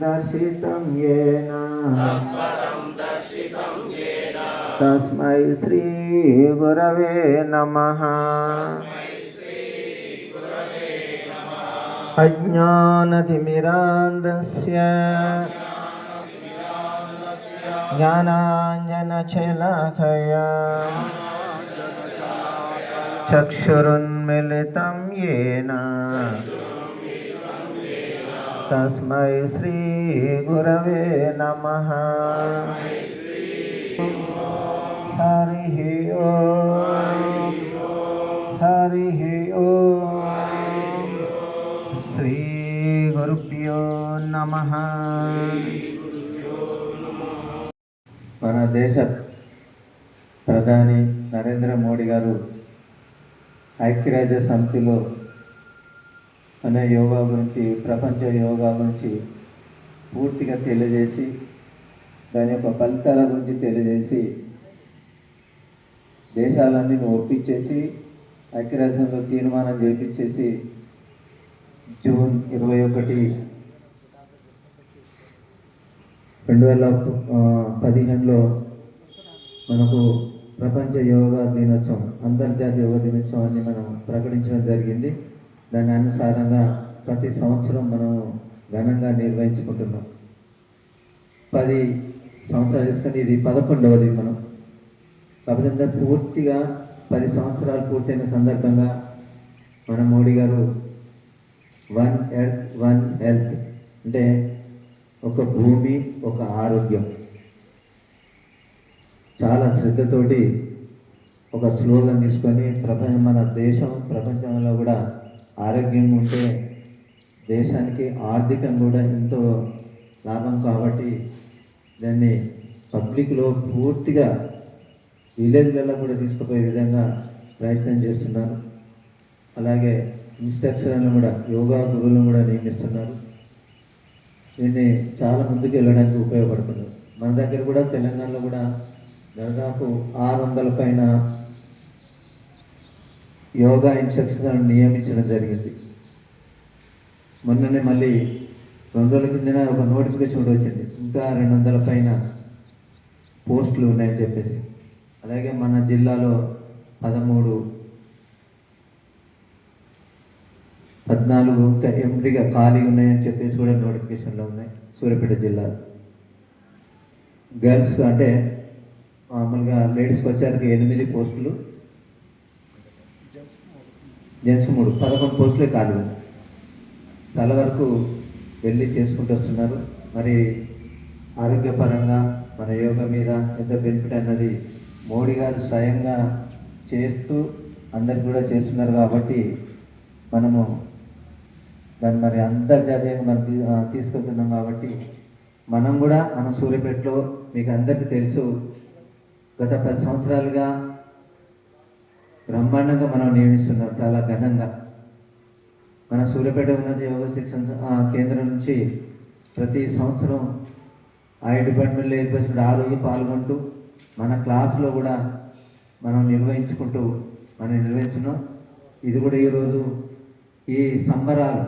दर्शितं येन। तस्मै श्रीगुरवे नमः। अज्ञानतिमिरान्धस्य ज्ञानाञ्जनशलाखया। चक्षुरुन्मिलितं येन। తస్మై శ్రీ గురవే నమ. హరి ఓ. ఓ. శ్రీ గురుభ్యో నమ. మన దేశ ప్రధాని నరేంద్ర మోడీ గారు ఐక్యరాజ్య సమితిలో అనే యోగా గురించి ప్రపంచ యోగా గురించి పూర్తిగా తెలియజేసి దాని యొక్క ఫలితాల గురించి తెలియజేసి దేశాలన్నీ ఒప్పించేసి ఐక్యరాజ్యంలో తీర్మానం చేపించేసి జూన్ ఇరవై ఒకటి రెండు వేల పదిహేనులో మనకు ప్రపంచ యోగా దినోత్సవం అంతర్జాతీయ యోగా దినోత్సవాన్ని మనం ప్రకటించడం జరిగింది. దాని అనుసారంగా ప్రతి సంవత్సరం మనం ఘనంగా నిర్వహించుకుంటున్నాం. పది సంవత్సరాలు తీసుకొని ఇది పదకొండవది మనం. కాబట్టి పూర్తిగా పది సంవత్సరాలు పూర్తయిన సందర్భంగా మన మోడీ గారు వన్ హెల్త్ వన్ హెల్త్ అంటే ఒక భూమి ఒక ఆరోగ్యం. చాలా శ్రద్ధతోటి ఒక స్లోగన్ తీసుకొని ప్రపంచం మన దేశం ప్రపంచంలో కూడా ఆరోగ్యం ఉంటే దేశానికి ఆర్థికంగా కూడా ఎంతో లాభం కాబట్టి దాన్ని పబ్లిక్లో పూర్తిగా విలేజ్లలో కూడా తీసుకుపోయే విధంగా ప్రయత్నం చేస్తున్నారు. అలాగే ఇన్స్ట్రక్షన్లను కూడా యోగా గురువులను కూడా నియమిస్తున్నారు. దీన్ని చాలా ముందుకు వెళ్ళడానికి ఉపయోగపడుతుంది. మన దగ్గర కూడా తెలంగాణలో కూడా దాదాపు ఆరు వందల పైన యోగా ఇన్స్ట్రక్షన్ నియమించడం జరిగింది. మొన్ననే మళ్ళీ రెండు రోజుల కిందన ఒక నోటిఫికేషన్ కూడా వచ్చింది. ఇంకా రెండు వందల పైన పోస్టులు ఉన్నాయని చెప్పేసి. అలాగే మన జిల్లాలో పదమూడు పద్నాలుగు ఇంకా ఎంపీగా ఖాళీ ఉన్నాయని చెప్పేసి కూడా నోటిఫికేషన్లో ఉన్నాయి సూర్యాపేట జిల్లా గర్ల్స్ అంటే మామూలుగా లేడీస్కి వచ్చేసరికి ఎనిమిది పోస్టులు జెంట్స్ మూడు పదకొండు పోస్టులే ఖాళీ చాలా వరకు వెళ్ళి చేసుకుంటూ వస్తున్నారు. మరి ఆరోగ్యపరంగా మన యోగా మీద ఎంత బెనిఫిట్ అన్నది మోడీ గారు స్వయంగా చేస్తూ అందరికి కూడా చేస్తున్నారు కాబట్టి మనము దాన్ని మరి అంతర్జాతీయంగా మనం తీ- తీసుకెళ్తున్నాం కాబట్టి మనం కూడా మన సూర్యపేటలో మీకు అందరికీ తెలుసు. గత పది సంవత్సరాలుగా బ్రహ్మాండంగా మనం నియమిస్తున్నాం చాలా ఘనంగా. మన సూర్యపేట ఉన్నత యోగ శిక్షణ ఆ, కేంద్రం నుంచి ప్రతి సంవత్సరం ఆయా డిపార్ట్మెంట్లో ఏర్పరిచిన ఆ పాల్గొంటూ మన క్లాస్లో కూడా మనం నిర్వహించుకుంటూ మనం నిర్వహిస్తున్నాం. ఇది కూడా ఈరోజు ఈ సంబరాలు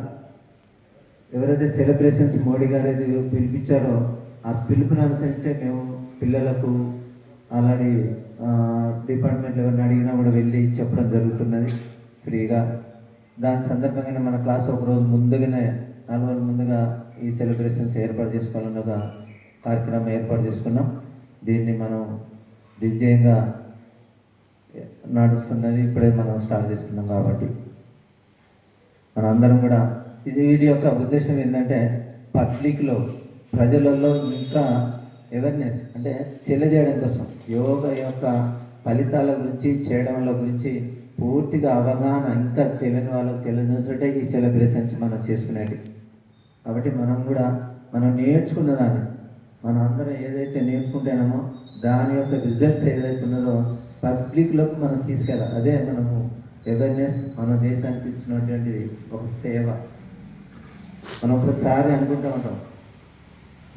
ఎవరైతే సెలబ్రేషన్స్ మోడీ గారు పిలిపించారో ఆ పిలుపుని అనుసరించే మేము పిల్లలకు అలాంటి డిపార్ట్మెంట్ ఎవరిని అడిగినా కూడా వెళ్ళి చెప్పడం జరుగుతున్నది ఫ్రీగా. దాని సందర్భంగానే మన క్లాస్ ఒక రోజు ముందుగానే నాలుగు రోజుల ముందుగా ఈ సెలబ్రేషన్స్ ఏర్పాటు చేసుకోవాలని ఒక కార్యక్రమం ఏర్పాటు చేసుకున్నాం. దీన్ని మనం దివ్యంగా నడుస్తున్నది ఇప్పుడే మనం స్టార్ట్ చేసుకున్నాం కాబట్టి. మనందరం కూడా ఇది వీటి యొక్క ఉద్దేశం ఏంటంటే పబ్లిక్లో ప్రజలలో ఇంకా అవేర్నెస్ అంటే తెలియజేయడం కోసం యోగా యొక్క ఫలితాల గురించి చేయడంల గురించి పూర్తిగా అవగాహన ఇంకా తెలియని వాళ్ళకి తెలియజేసే ఈ సెలబ్రేషన్స్ మనం చేసుకునేది. కాబట్టి మనం కూడా మనం నేర్చుకున్న దాన్ని మనం అందరం ఏదైతే నేర్చుకుంటామో దాని యొక్క రిజల్ట్స్ ఏదైతే ఉన్నదో పబ్లిక్లోకి మనం తీసుకెళ్ళాలి అదే మనము అవేర్నెస్ మన దేశానికి ఇచ్చినటువంటి ఒక సేవ. మనం ఒకసారి అనుకుంటూ ఉంటాం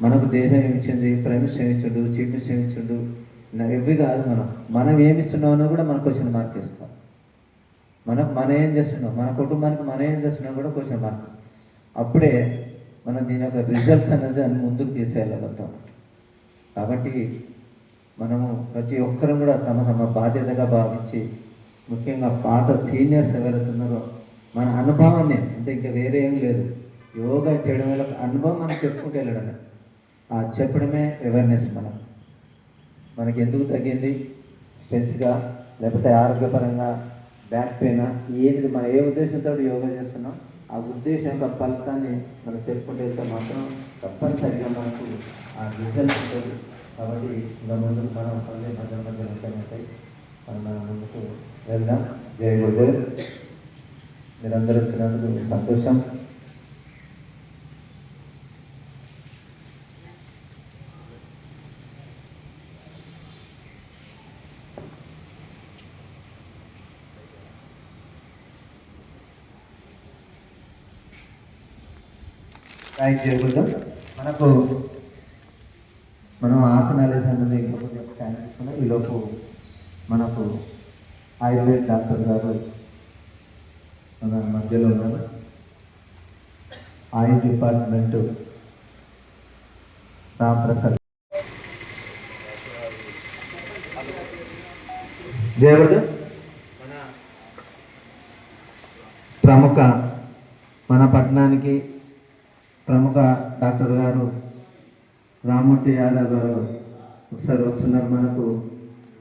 మనకు దేశం ఏమిచ్చింది ప్రైమ్ మినిస్టర్ ఏమిచ్చిండు చీఫ్ మినిస్టర్ ఇవి కాదు మనం. మనం ఏమిస్తున్నామో కూడా మనం క్వశ్చన్ మార్క్ ఇస్తాం. మనం మనం ఏం చేస్తున్నాం? మన కుటుంబానికి మనం ఏం చేస్తున్నాం కూడా క్వశ్చన్ మార్క్ అప్పుడే మనం దీని యొక్క రిజల్ట్స్ అనేది అని ముందుకు తీసుకెళ్ళగలుగుతాం. కాబట్టి మనము ప్రతి ఒక్కరం కూడా తమ తమ బాధ్యతగా భావించి ముఖ్యంగా పాత సీనియర్స్ ఎవరైతే ఉన్నారో మన అనుభవాన్ని అంటే ఇంకా వేరే ఏం లేదు. యోగా చేయడం వల్ల అనుభవం మనం చెప్పుకుంటూ వెళ్ళడమే. చెప్పడమే అవేర్నెస్ మనం. మనకి ఎందుకు తగ్గింది? స్ట్రెస్గా లేకపోతే ఆరోగ్యపరంగా బ్యాక్ పెయిన్ ఏంటిది? మనం ఏ ఉద్దేశంతో యోగా చేస్తున్నాం? ఆ ఉద్దేశం యొక్క ఫలితాన్ని మనం చెప్పుకుంటే మాత్రం తప్పనిసరిగా మనకు ఆ రిజల్ట్ ఉంటుంది. కాబట్టి ఇంకా ముందు మనం పల్లె మధ్య మధ్య ఉంటాయి మనం మన ముందుకు వెళ్దాం. జయ గురుదేవ్. మీరందరూ వచ్చినందుకు సంతోషం. రైట్ చేయకూడదు మనకు మనం ఆసనాలు సంబంధించి ఇంకొక తీసుకున్నాం ఈలోపు మనకు ఆయుర్వేద డాక్టర్ గారు మన మధ్యలో ఉన్నారు. ఆయుష్ డిపార్ట్మెంట్ రామ్ ప్రసాద్ జయవర్ధ మన ప్రముఖ మన పట్టణానికి ప్రముఖ డాక్టర్ గారు రామూర్తి యాదవ్ గారు ఒకసారి వస్తున్నారు మనకు.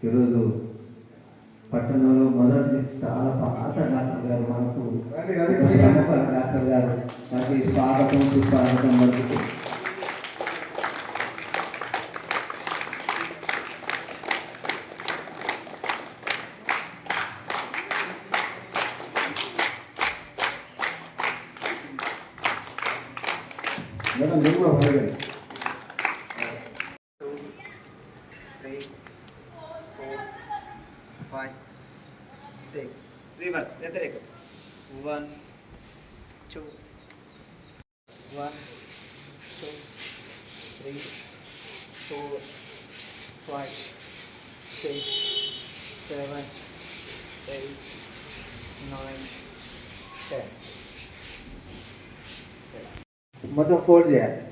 ఈరోజు పట్టణంలో మొదటి చాలా పాత డాక్టర్ గారు మనకు. డాక్టర్ గారు. మనకి స్వాగతం సుస్వాగతం మనకు. Very good. One, two, one, two, three, four, five, six, seven, eight, nine, ten. मतलब फोर दिया है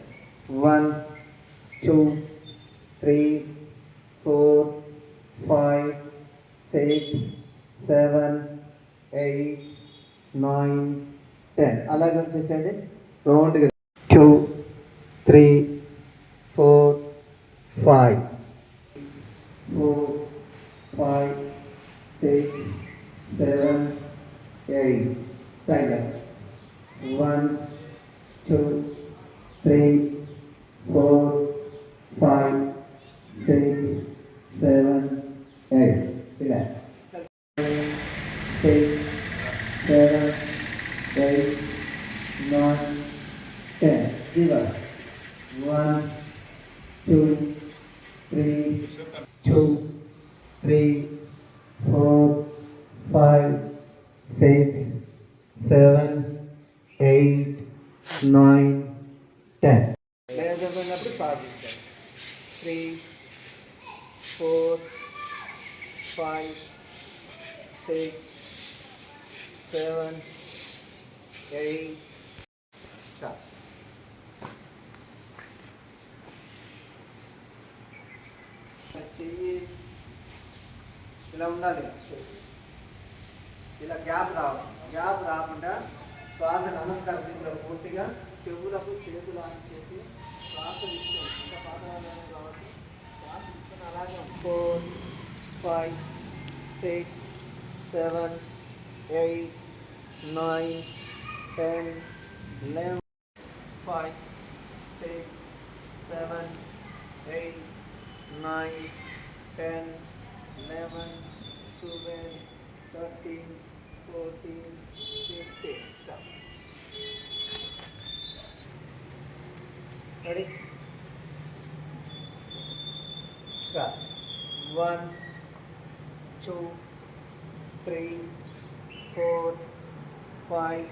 ఎయిట్ నైన్ టెన్. అలాగే వచ్చేసేయండి. రౌండ్గా two three four five. Six seven eight nine ten सात three four five six seven eight सात चाहिए film ना लेना चाहिए ఇలా గ్యాప్ రావాలి గ్యాప్ రాకుండా శ్వాస నమస్కార స్థితిలో పూర్తిగా చెవులకు చేతులు ఆన్ చేసి శ్వాస తీసుకోండి ఇంకా పాతవాళ్ళు కాబట్టి శ్వాస తీసుకొని అలాగే four five six seven eight nine ten eleven five six seven eight nine, ten, eleven, twelve, thirteen, fourteen, fifteen. Stop. Ready? Start. One, two, three, four, five,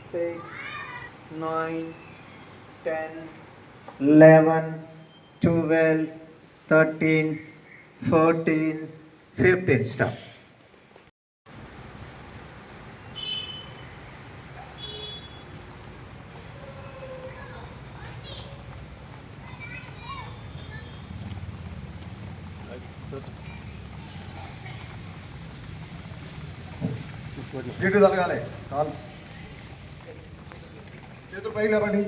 six, nine, ten, eleven, twelve, thirteen, fourteen, fifteen. Stop. చేతులు తలగాలి కాలు చేతులు పైకి లేపండి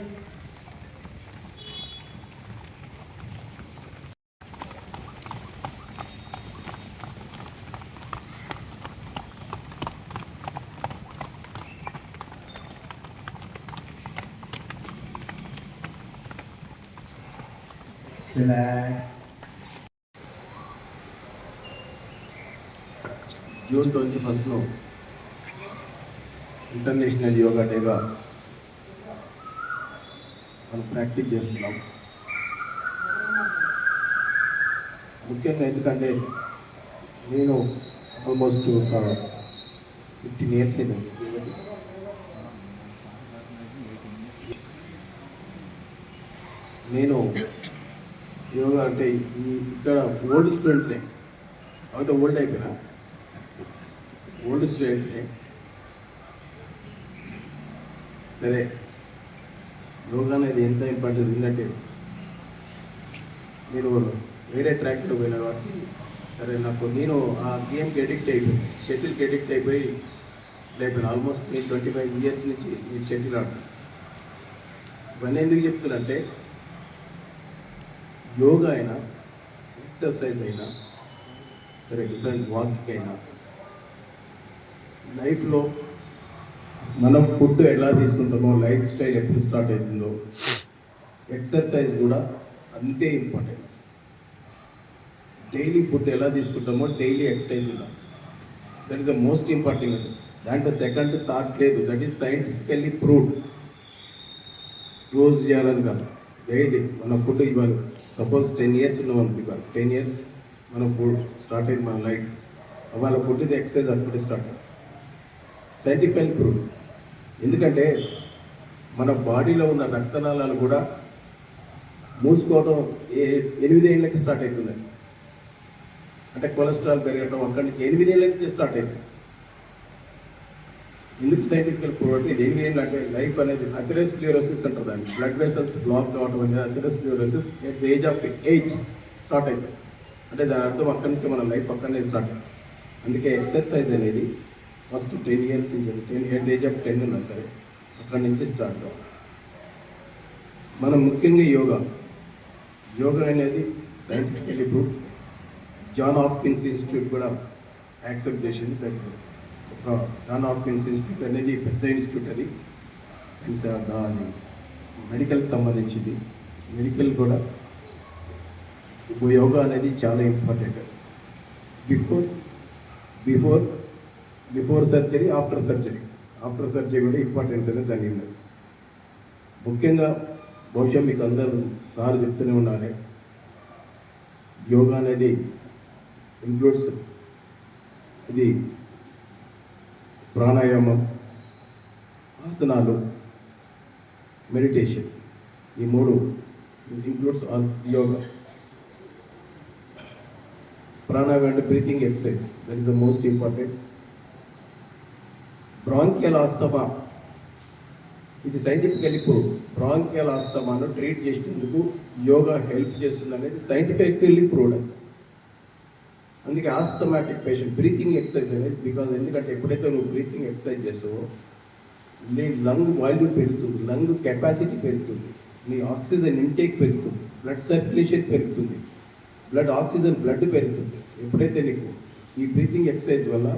June twenty ఫస్ట్ను international yoga డేగా మనం practice చేస్తున్నాం. ముఖ్యంగా ఎందుకంటే నేను ఆల్మోస్ట్ ఒక ఫిఫ్టీన్ ఇయర్స్ అయినా నేను యోగా అంటే ఈ ఇక్కడ ఓల్డ్ స్టూడెంట్నే అయితే ఓల్డ్ అయిపోయినా. ఓల్డ్ స్టూడెంట్నే. సరే. యోగా అనేది ఎంత ఇంపార్టెంట్ ఎందుకంటే నేను వేరే ట్రాక్లో పోయిన కాబట్టి సరే నాకు నేను ఆ గేమ్కి అడిక్ట్ అయిపోయి షటిల్కి అడిక్ట్ అయిపోయి అయిపోయినా ఆల్మోస్ట్ నేను ట్వంటీ ఫైవ్ ఇయర్స్ నుంచి నేను షటిల్ ఆడుతాను ఇవన్నీ ఎందుకు చెప్తున్నానంటే యోగా అయినా ఎక్సర్సైజ్ అయినా సరే డిఫరెంట్ వాకింగ్ అయినా లైఫ్లో మనం ఫుడ్ ఎలా తీసుకుంటామో లైఫ్ స్టైల్ ఎప్పుడు స్టార్ట్ అవుతుందో ఎక్సర్సైజ్ కూడా అంతే ఇంపార్టెన్స్ డైలీ ఫుడ్ ఎలా తీసుకుంటామో డైలీ ఎక్సర్సైజ్ కూడా. That is the most important దాంట్లో సెకండ్ థాట్ లేదు. దట్ ఈస్ సైంటిఫికల్లీ ప్రూవ్డ్ రోజు చేయాలని కాదు. డైలీ మన ఫుడ్ ఇవ్వాలి సపోజ్ టెన్ ఇయర్స్ ఉన్నాం అనుకో టెన్ ఇయర్స్ మన ఫుడ్ స్టార్ట్ అయింది మన లైఫ్ వాళ్ళ ఫుడ్ ఇది ఎక్సర్సైజ్ అప్పుడే స్టార్ట్ సైంటిఫికల్ ప్రూవ్ ఎందుకంటే మన బాడీలో ఉన్న రక్తనాళాలు కూడా మూసుకోవడం ఏ ఎనిమిది స్టార్ట్ అవుతుంది. అంటే కొలెస్ట్రాల్ పెరగడం అక్కడి నుంచి ఎనిమిది నుంచి స్టార్ట్ అవుతుంది. ఎందుకు సైంటిఫికల్ ప్రూవ్ అంటే ఇది ఎనిమిది అంటే లైఫ్ అనేది అథెరోస్క్లియోరోసిస్ అంటారు దాన్ని. బ్లడ్ వెసల్స్ బ్లాక్ కావడం అనేది atherosclerosis at the age of eight start అవుతుంది. అంటే దాని అర్థం అక్కడి నుంచి మన లైఫ్ అక్కడనే స్టార్ట్ అవుతుంది. అందుకే ఎక్సర్సైజ్ అనేది ఫస్ట్ టెన్ ఇయర్స్ నుంచి ten at age of ten ఉన్నా సరే. అక్కడి నుంచి స్టార్ట్ మనం ముఖ్యంగా యోగా. యోగా అనేది scientifically proof. John Hopkins institute కూడా యాక్సెప్ట్ చేసింది. దట్ ఒక జాన్ ఆఫ్కిన్స్ ఇన్స్టిట్యూట్ అనేది పెద్ద ఇన్స్టిట్యూట్ అది. దాని మెడికల్కి సంబంధించింది. మెడికల్ కూడా యోగా అనేది చాలా important. Before before before surgery after surgery. After surgery కూడా ఇంపార్టెన్స్ అనేది దాని ఉన్నది ముఖ్యంగా బహుశా మీకు అందరూ సార్ చెప్తూనే ఉండాలి. యోగా అనేది ఇంక్లూడ్స్ ఇది ప్రాణాయామం ఆసనాలు మెడిటేషన్ ఈ మూడు ఇంక్లూడ్స్ ఆల్ యోగా. ప్రాణాయామం అంటే breathing exercise that is the most important bronchial asthma ఇది సైంటిఫికల్ ఇప్పుడు బ్రాంకియల్ ఆస్తమాను ట్రీట్ చేసేందుకు యోగా హెల్ప్ చేస్తుంది అనేది సైంటిఫికల్లీ ప్రూవ్డ్ అందుకే ఆస్తమాటిక్ పేషెంట్ బ్రీతింగ్ ఎక్సర్సైజ్ అనేది బికాజ్ ఎందుకంటే ఎప్పుడైతే నువ్వు బ్రీతింగ్ ఎక్సర్సైజ్ చేస్తావో నీ లంగ్ వాల్యూమ్ పెరుగుతుంది లంగ్ కెపాసిటీ పెరుగుతుంది నీ ఆక్సిజన్ ఇంటేక్ పెరుగుతుంది బ్లడ్ సర్క్యులేషన్ పెరుగుతుంది బ్లడ్ ఆక్సిజన్ బ్లడ్ పెరుగుతుంది. ఎప్పుడైతే నీకు ఈ బ్రీతింగ్ ఎక్సర్సైజ్ వల్ల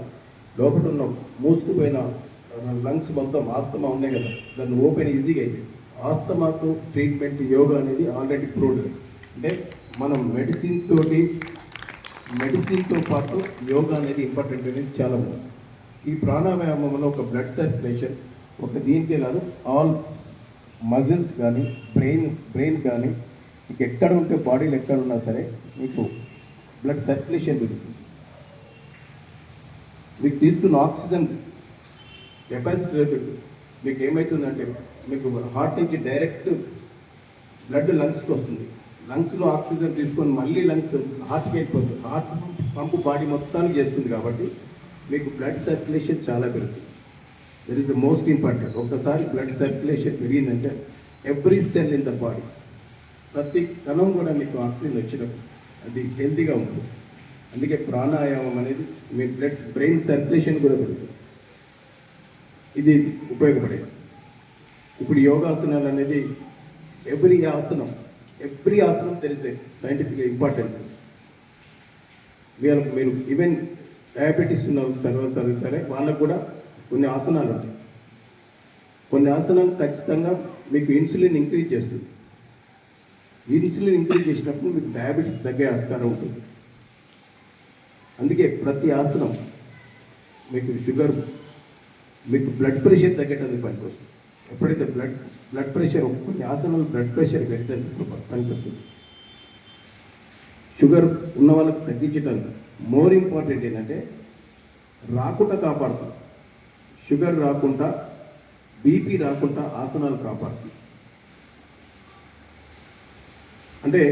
లోపల ఉన్న మూసుకుపోయిన లంగ్స్ మొత్తం ఆస్తమా ఉన్నాయి కదా దాన్ని ఓపెన్ ఈజీగా అయింది. ఆస్తమాకు ట్రీట్మెంట్ యోగా అనేది ఆల్రెడీ ప్రూవ్డ్ అంటే మనం మెడిసిన్ తోటి మెడిసిన్తో పాటు యోగా అనేది ఇంపార్టెంట్ అనేది చాలా ఉంది. ఈ ప్రాణాయామంలో ఒక బ్లడ్ సర్క్యులేషన్ ఒక దీనికే కాదు ఆల్ మజిల్స్ కానీ బ్రెయిన్ బ్రెయిన్ కానీ మీకు ఎక్కడ ఉంటే బాడీలు ఎక్కడ ఉన్నా సరే మీకు బ్లడ్ సర్క్యులేషన్ దొరుకుతుంది. మీకు తీసుకున్న ఆక్సిజన్ కెపాసిటీ పెరుగుతుంది మీకు ఏమవుతుందంటే మీకు హార్ట్ నుంచి డైరెక్ట్ బ్లడ్ లంగ్స్కి వస్తుంది. లంగ్స్లో ఆక్సిజన్ తీసుకొని మళ్ళీ లంగ్స్ హార్ట్కి వెళ్ళిపోతుంది. హార్ట్ పంపు బాడీ మొత్తానికి చేస్తుంది కాబట్టి మీకు బ్లడ్ సర్క్యులేషన్ చాలా పెరుగుతుంది. That is the most important ఒక్కసారి blood circulation పెరిగిందంటే every cell in the body ప్రతి కణం కూడా మీకు ఆక్సిజన్ వచ్చినప్పుడు అది హెల్తీగా ఉంటుంది. అందుకే ప్రాణాయామం అనేది మీ బ్లడ్ బ్రెయిన్ సర్క్యులేషన్ కూడా పెరుగుతుంది. ఇది ఉపయోగపడేది. ఇప్పుడు యోగాసనాలు అనేది ఎవ్రీ ఆసనం ఎవ్రీ ఆసనం తెలిసే సైంటిఫిక్ ఇంపార్టెన్స్ వీళ్ళకి మీరు ఈవెన్ డయాబెటీస్ ఉన్న తర్వాత సరే వాళ్ళకు కూడా కొన్ని ఆసనాలు ఉంటాయి. కొన్ని ఆసనాలు ఖచ్చితంగా మీకు ఇన్సులిన్ ఇంక్రీజ్ చేస్తుంది. ఇన్సులిన్ ఇంక్రీజ్ చేసినప్పుడు మీకు డయాబెటీస్ తగ్గే ఆస్కారం ఉంటుంది. అందుకే ప్రతి ఆసనం మీకు షుగర్ మీకు బ్లడ్ ప్రెషర్ తగ్గటానికి పనికొస్తుంది. ఎప్పుడైతే బ్లడ్ బ్లడ్ ప్రెషర్ కొన్ని ఆసనాలు బ్లడ్ ప్రెషర్ పెడితే పనికొస్తుంది షుగర్ ఉన్న వాళ్ళకి తగ్గించడానికి మోర్ ఇంపార్టెంట్ ఏంటంటే రాకుండా కాపాడుతుంది. షుగర్ రాకుండా బీపీ రాకుండా ఆసనాలు కాపాడుతుంది. అంటే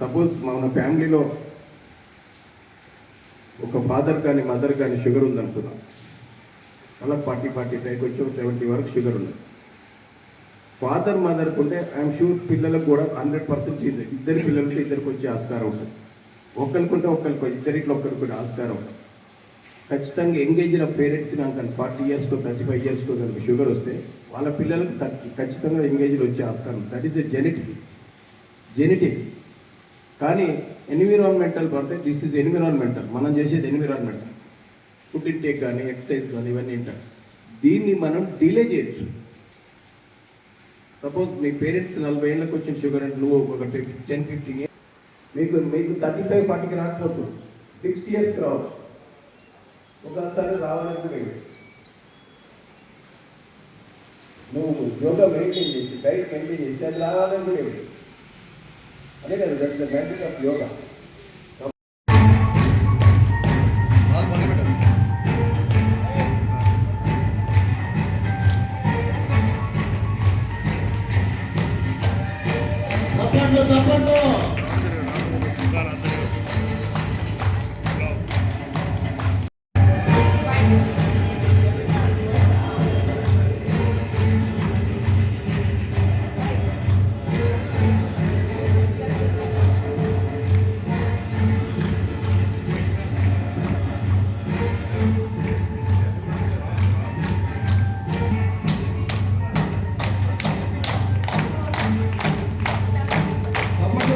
సపోజ్ మన ఫ్యామిలీలో ఒక ఫాదర్ కానీ మదర్ కానీ షుగర్ ఉందనుకున్నాం. మళ్ళీ ఫార్టీ ఫార్టీ ఫైవ్ కొంచెం సెవెంటీ వరకు షుగర్ ఉంది. ఫాదర్ మదర్కి ఉంటే ఐఎమ్ షూర్ పిల్లలకు కూడా హండ్రెడ్ పర్సెంట్ ఇద్దరు పిల్లలకి ఇద్దరికి వచ్చే ఆస్కారం ఉంటుంది. ఒకరికుంటే ఒకరికి ఇద్దరిట్లో ఒకరికి ఆస్కారం ఉంటుంది. ఖచ్చితంగా ఎంగేజ్ అయిన పేరెంట్స్ నాకు ఫార్టీ ఇయర్స్కో థర్టీ ఫైవ్ ఇయర్స్కో కనుక షుగర్ వస్తే వాళ్ళ పిల్లలకు ఖచ్చితంగా ఎంగేజ్లో వచ్చే ఆస్కారం that is the genetics genetics కానీ ఎన్విరాన్మెంటల్ పడితే దిస్ ఇస్ ఎన్విరాన్మెంటల్ మనం చేసేది ఎన్విరాన్మెంటల్ ఫుడ్ ఇంటేక్ కానీ ఎక్సర్సైజ్ కానీ ఇవన్నీ ఉంటాయి. దీన్ని మనం డిలే చేయొచ్చు. సపోజ్ మీ పేరెంట్స్ నలభై ఏళ్ళకి వచ్చిన షుగర్ అంటే నువ్వు ఒక టెన్ ఫిఫ్టీన్ ఇయర్స్ మీకు మీకు థర్టీ ఫైవ్ ఫార్టీకి రాకపోవచ్చు సిక్స్టీ ఇయర్స్కి రావచ్చు. ఒకసారి రావాలంటే నువ్వు యోగా మెయింటైన్ చేసి డైట్ మెయింటైన్ చేసి అది రావాలని కూడా కదా that's the magic of yoga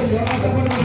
వీళ్ళు